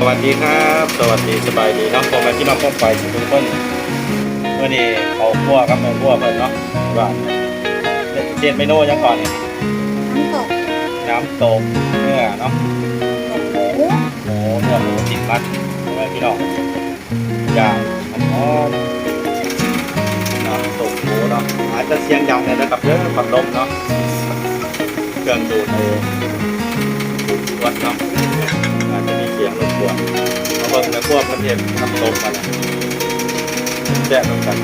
สวัสดีครับ สวัสดีสบายดีเนาะผมมาที่มาพ้องไปทุกคนเมื่อนี้เขาคั่วกับแม่คั่วเพิ่นเนาะว่าเจ็ดเมนูยังก่อนนี่น้ำตกน้ำตกเนื้อเนาะหมูหมูเนื้อหมูติดมันเอาไว้พี่น้องย่างมันหอมน้ำตกหมูเนาะอาจจะเสียงดังเลยนะครับเด้อฝักลมเนาะเครื่องดูดในวัดเนาะ เสียงรบกวนมาเบิ่งแม่ขวเพิ่นเฮ็ดน้ำตกกันแซ่บเหมือนกัน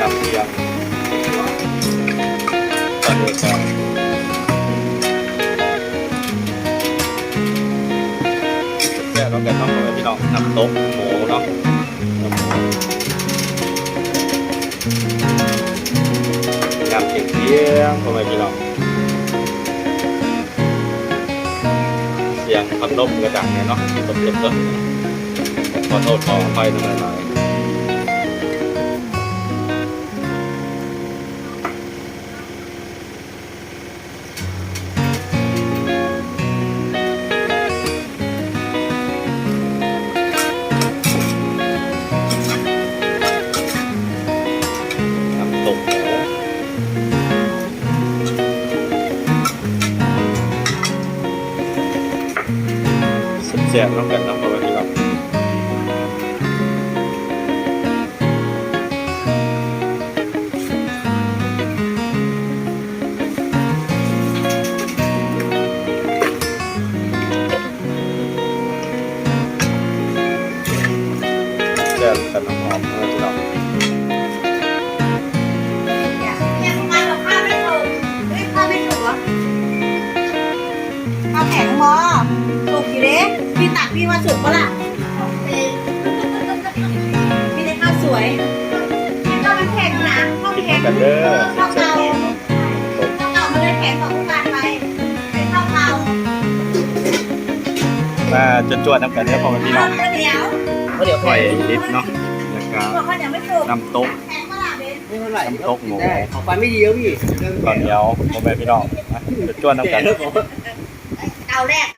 น้ำเสียงตอนนี้ก็แค่เราแกต้องเอาไว้พี่น้องน้ำตกหมูเนาะน้ำเสียงเสียงเอาไว้พี่น้อง ยงพัดลมกระดังเนี่ยเนาะตบเต็มต้นขอโทษขออภัยทั้งหลาย สียงๆน้องกันเนาะเอาไว้พี่น้องแซ่บแต่น้ำหอม พี่ตักพี่ว่าสุกปะล่ะพี่ได้ข้าวสวยข้าวมันแข็งนะข้าวกินแข็งกันเด้อข้าวแซ่เก่าบๆเนาะตกข้าวเก่ามันเลยแข็งกว่าทุกการไปเป็นข้าวเก่ามาจวดๆน้ำกันเด้อพ่อแม่พี่น้องข้าวเหนียวเขาเดี๋ยวปล่อยลิฟต์เนาะแล้วก็บอกข้าวเหนียวไม่ถูกน้ำตกแข็งปะล่ะเบนไม่เท่าไหร่น้ำตกหมูได้ของฟันไม่ดีแล้วพี่ตอนเหนียวพ่อแม่พี่น้องนะจวดๆน้ำกัแก่นแล้วผมเตาแรก